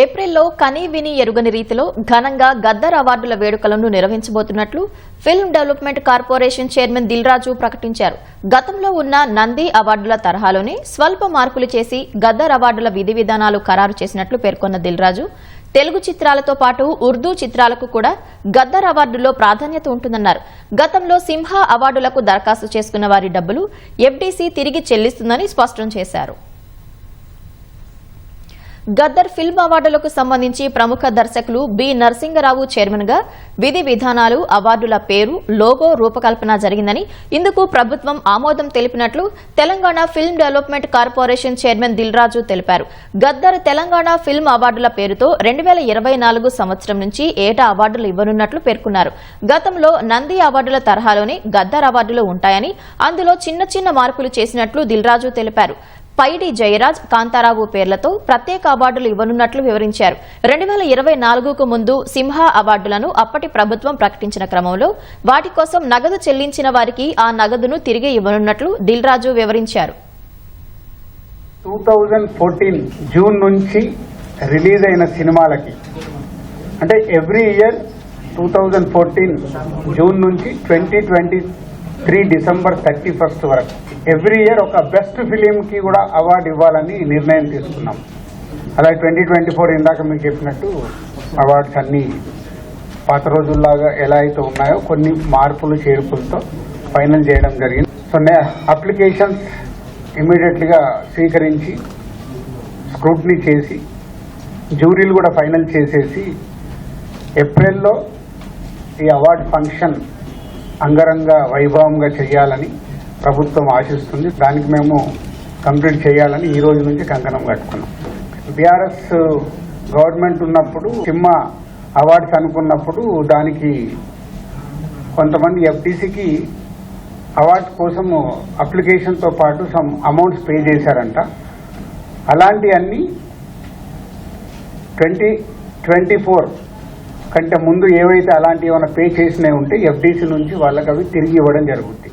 ఏప్రిల్లో కనీ విని ఎరుగని రీతిలో ఘనంగా గద్దర్ అవార్డుల వేడుకలను నిర్వహించబోతున్నట్లు film development corporation chairman Dil Raju ప్రకటించారు. గతంలో ఉన్న నంది అవార్డుల తరహాలోనే స్వల్ప మార్పులు చేసి గద్దర్ అవార్డుల విధి విధానాలు ఖరారు చేసినట్లు పేర్కొన్న దిల్రాజు తెలుగు చిత్రాలతో పాటు ఉర్దూ చిత్రాలకు కూడా గద్దర్ అవార్డులో ప్రాధాన్యత ఉంటుందన్నారు. గతంలో సింహ అవార్డులకు దరఖాస్తు చేసుకున్న వారి డబ్బులు ఎఫ్డీసీ తిరిగి చెల్లిస్తుందని స్పష్టం చేశారు. గద్దర్ ఫిల్మ్ అవార్డులకు సంబంధించి ప్రముఖ దర్శకులు బి. నరసింగరావు చైర్మన్గా విధి విధానాలు అవార్డుల పేరు లోగో రూపకల్పన జరిగిందని ఇందుకు ప్రభుత్వం ఆమోదం తెలిపినట్లు Telangana film development corporation chairman Dil Raju తెలిపారు. గద్దర్ తెలంగాణ ఫిల్మ్ అవార్డుల పేరుతో రెండు వేల ఇరవై నాలుగు సంవత్సరం నుంచి ఏటా అవార్డులు ఇవ్వనున్నట్లు పేర్కొన్నారు. గతంలో నంది అవార్డుల తరహాలోనే గద్దర్ అవార్డులు ఉంటాయని అందులో చిన్న చిన్న మార్పులు చేసినట్లు దిల్రాజు తెలిపారు. పైడి జయరాజ్ కాంతారావు పేర్లతో ప్రత్యేక అవార్డులు ఇవ్వనున్నట్లు వివరించారు. రెండు వేల ఇరవై నాలుగుకు ముందు సింహ అవార్డులను అప్పటి ప్రభుత్వం ప్రకటించిన క్రమంలో వాటి కోసం నగదు చెల్లించిన వారికి ఆ నగదును తిరిగి ఇవ్వనున్నట్లు దిల్రాజు వివరించారు. టూ థౌజండ్ ఫోర్టీన్ జూన్ నుంచి రిలీజ్ అయిన సినిమాలకి అంటే every year two thousand fourteen June నుంచి twenty twenty three December thirty first వరకు. ఎవ్రీ ఇయర్ ఒక బెస్ట్ ఫిలింకి కూడా అవార్డు ఇవ్వాలని నిర్ణయం తీసుకున్నాం. అలాగే ట్వంటీ ట్వంటీ ఫోర్ ఇందాక మీకు చెప్పినట్టు అవార్డ్స్ అన్నీ పాత రోజుల్లాగా ఎలా అయితే ఉన్నాయో కొన్ని మార్పులు చేర్పులతో ఫైనల్ చేయడం జరిగింది. సో అప్లికేషన్స్ ఇమీడియట్లీగా స్వీకరించి స్క్రూట్నీ చేసి జ్యూరీలు కూడా ఫైనల్ చేసేసి ఏప్రిల్లో ఈ అవార్డ్ ఫంక్షన్ అంగరంగ వైభవంగా చేయాలని ప్రభుత్వం ఆశిస్తుంది. దానికి మేము కంప్లీట్ చేయాలని ఈ రోజు నుంచి కంకణం కట్టుకున్నాం. బీఆర్ఎస్ గవర్నమెంట్ ఉన్నప్పుడు సినిమ అవార్డ్స్ అనుకున్నప్పుడు దానికి కొంతమంది ఎఫ్టీసీకి అవార్డ్స్ కోసం అప్లికేషన్తో పాటు సమ్ అమౌంట్స్ పే చేశారంట. అలాంటివన్నీ ట్వంటీ ట్వంటీ ఫోర్ కంటే ముందు ఏవైతే అలాంటి ఏమైనా పే చేసినవి ఉంటే ఎఫ్డీసీ నుంచి వాళ్ళకి అవి తిరిగి ఇవ్వడం జరుగుతుంది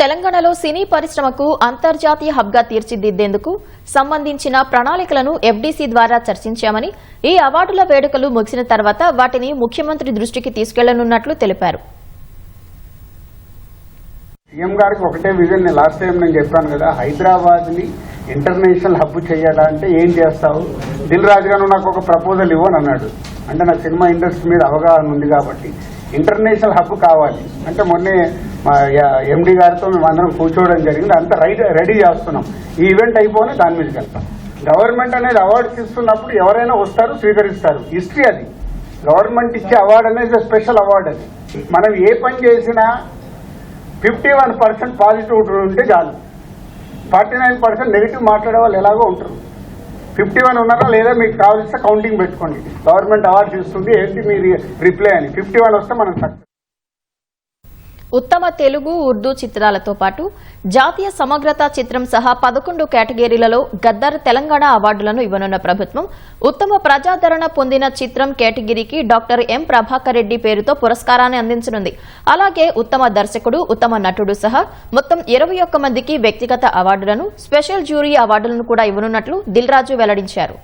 తెలంగాణలో సినీ పరిశ్రమకు అంతర్జాతీయ హబ్గా తీర్చిదిద్దేందుకు సంబంధించిన ప్రణాళికలను ఎఫ్డీసీ ద్వారా చర్చించామని ఈ అవార్డుల వేడుకలు ముగిసిన తర్వాత వాటిని ముఖ్యమంత్రి దృష్టికి తీసుకెళ్ళనున్నట్లు తెలిపారు. సీఎం గారికి ఒకటే విజన్ లాస్ట్ టైం నేను చెప్పాను కదా హైదరాబాద్ని ఇంటర్నేషనల్ హబ్ చేయాలంటే ఏం చేస్తావు? దిల్ రాజు గారు నాకు ఒక ప్రపోజల్ ఇవ్వని అన్నాడు. అంటే నాకు సినిమా ఇండస్ట్రీ మీద అవగాహన ఉంది కాబట్టి ఇంటర్నేషనల్ హబ్ కావాలి. అంటే మొన్నే మా ఎండి గారితో మేము అందరం కూర్చోవడం జరిగింది. అంత రైట్ రెడీ చేస్తున్నాం. ఈ ఈవెంట్ అయిపోయి దాని మీదకి వెళ్తాం. గవర్నమెంట్ అనేది అవార్డ్స్ ఇస్తున్నప్పుడు ఎవరైనా వస్తారు స్వీకరిస్తారు. హిస్టరీ అది. గవర్నమెంట్ ఇచ్చే అవార్డు అనేది స్పెషల్ అవార్డు అది. మనం ఏ పని చేసినా ఫిఫ్టీ వన్ పర్సెంట్ పాజిటివ్ ఉంటే చాలు. ఫార్టీ నైన్ పర్సెంట్ నెగిటివ్ మాట్లాడే వాళ్ళు ఎలాగో ఉంటారు. ఫిఫ్టీ వన్ ఉన్నారా లేదా మీకు కావాల్సిన కౌంటింగ్ పెట్టుకోండి. గవర్నమెంట్ అవార్డ్స్ ఇస్తుంది ఏంటి మీ రిప్లై అని. ఫిఫ్టీ వన్ వస్తే మనం సక్సెస్ ఉత్తమ తెలుగు ఉర్దూ చిత్రాలతో పాటు జాతీయ సమగ్రత చిత్రం సహా పదకొండు కేటగిరీలలో గద్దర్ తెలంగాణ అవార్డులను ఇవ్వనున్న ప్రభుత్వం ఉత్తమ ప్రజాదరణ పొందిన చిత్రం కేటగిరీకి డాక్టర్ ఎం. ప్రభాకర్ రెడ్డి పేరుతో పురస్కారాన్ని అందించనుంది. అలాగే ఉత్తమ దర్శకుడు ఉత్తమ నటుడు సహా మొత్తం ఇరవై ఒక్క మందికి వ్యక్తిగత అవార్డులను స్పెషల్ జ్యూరీ అవార్డులను కూడా ఇవ్వనున్నట్లు దిల్రాజు వెల్లడించారు.